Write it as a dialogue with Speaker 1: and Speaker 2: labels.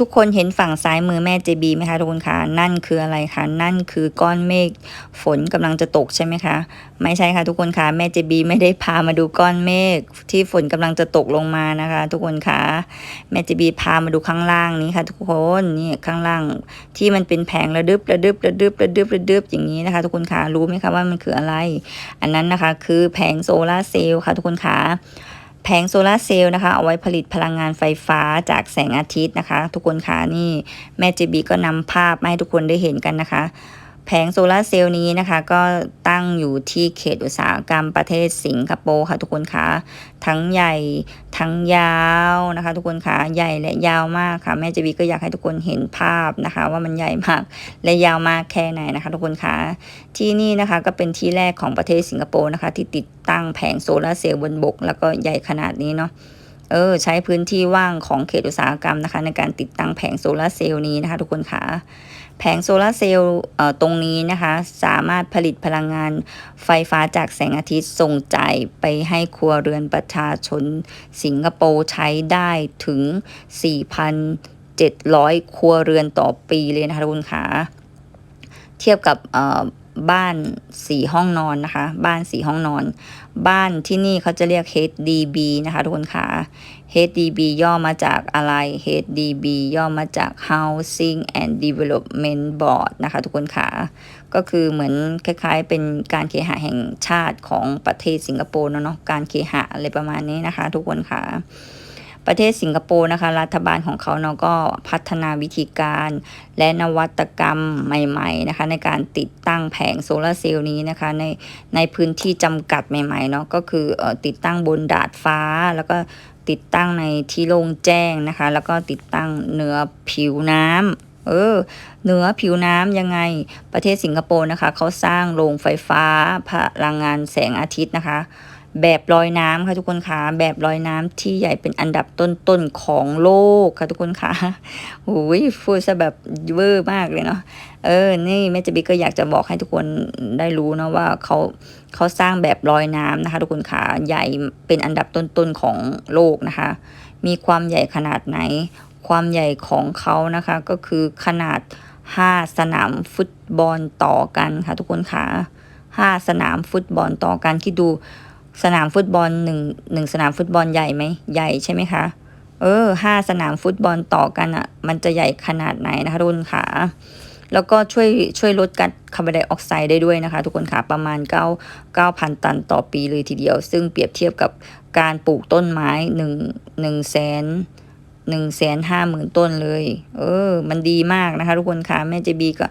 Speaker 1: ทุกคนเห็นฝั่งซ้ายมือแม่เจบีไหมคะทุกคนคะนั่นคืออะไรคะนั่นคือก้อนเมฆฝนกำลังจะตกใช่ไหมคะไม่ใช่ค่ะทุกคนคะแม่เจบีไม่ได้พามาดูก้อนเมฆที่ฝนกำลังจะตกลงมานะคะ ทุกคนคะแม่เจบีพามาดูข้างล่างนี้ค่ะ ทุกคนนี่ข้างล่างที่มันเป็นแผงระดึบระดึบระดึบระดึบระดึบอย่างนี้นะคะ ทุกคนคะรู้ไหมคะว่ามันคืออะไร อันนั้นนะคะ คือแผงโซลาร์เซลล์ค่ะทุกคนคะ ผงโซลาร์เซลล์นะคะ เอาไว้ผลิตพลังงานไฟฟ้าจากแสงอาทิตย์นะคะ ทุกคนคะนี่แม่เจบีก็นำภาพมาให้ทุกคนได้เห็นกันนะคะ แผงโซลาร์เซลล์นี้นะคะ ก็ตั้งอยู่ที่เขตอุตสาหกรรมประเทศสิงคโปร์ค่ะทุกคนคะทั้งใหญ่ทั้งยาวนะคะ ทุกคนคะใหญ่และยาวมากค่ะแม่เจบีก็อยากให้ทุกคนเห็นภาพนะคะ ว่ามันใหญ่มากและยาวมากแค่ไหนนะคะ ทุกคนคะที่นี่นะคะก็เป็นที่แรกของประเทศสิงคโปร์นะคะ ที่ติดตั้งแผงโซลาร์เซลล์บนบก แล้วก็ใหญ่ขนาดนี้เนาะ เออใช้พื้นที่ว่างของเขตอุตสาหกรรมนะคะ ในการติดตั้งแผงโซลาร์เซลล์นี้นะคะ ทุกคนคะแผงโซลาร์เซลล์ตรงนี้นะคะ สามารถผลิตพลังงานไฟฟ้าจากแสงอาทิตย์ส่งจ่ายไปให้ครัวเรือนประชาชนสิงคโปร์ใช้ได้ถึง 4,700 ครัวเรือนต่อปีเลยนะคะทุกคนคะเทียบกับ บ้านสี่ห้องนอนนะคะ บ้านสี่ห้องนอน บ้านที่นี่เขาจะเรียก HDB นะคะทุกคนคะ HDB ย่อมาจากอะไร HDB ย่อมาจาก Housing and Development Board นะคะทุกคนคะก็คือเหมือนคล้ายๆ เป็นการเคหะแห่งชาติของประเทศสิงคโปร์เนาะการเคหะอะไรประมาณนี้นะคะ ทุกคนคะ ประเทศสิงคโปร์นะคะ รัฐบาลของเขาเนาะก็พัฒนาวิธีการและนวัตกรรมใหม่ ๆนะคะ ในการติดตั้งแผงโซลาร์เซลล์นี้นะคะ ในในพื้นที่จำกัดใหม่ๆเนาะก็คือออติดตั้งบนดาดฟ้าแล้วก็ติดตั้งในที่โล่งแจ้งนะคะ แล้วก็ติดตั้งเหนือผิวน้ำเออเหนือผิวน้ำยังไงประเทศสิงคโปร์นะคะ เขาสร้างโรงไฟฟ้าพลังงานแสงอาทิตย์นะคะ แบบลอยน้ำค่ะทุกคนคะแบบลอยน้ำที่ใหญ่เป็นอันดับต้นๆของโลกค่ะทุกคนคะโอ้ยพูซะแบบเวอร์มากเลยเนาะเออ นี่แม่จะบีก็อยากจะบอกให้ทุกคนได้รู้นะว่าเขาเขาสร้างแบบลอยน้ำนะคะ ทุกคนคะใหญ่เป็นอันดับต้นๆของโลกนะคะ มีความใหญ่ขนาดไหน ความใหญ่ของเขานะคะ ก็คือขนาด 5 สนามฟุตบอลต่อกันค่ะ ทุกคนคะ5สนามฟุตบอลต่อกันคิดดู สนามฟุตบอลหนึ่งหนึ่งสนามฟุตบอลใหญ่ไหมใหญ่ใช่ไหมคะเออห้าสนามฟุตบอลต่อกันอะ่ะ มันจะใหญ่ขนาดไหนนะคะทุกคนค่ะแล้วก็ช่วยช่วยลดก๊าซคาร์บอนไดออกไซด์ได้ด้วยนะคะ ทุกคนค่ะประมาณ 9 9,000 ตันต่อปีเลยทีเดียว ซึ่งเปรียบเทียบกับการปลูกต้นไม้1 1แสนหนึ่งแสนห้าหมื่นต้นเลย เออ มันดีมากนะคะ ทุกคนค่ะแม่เจบีก็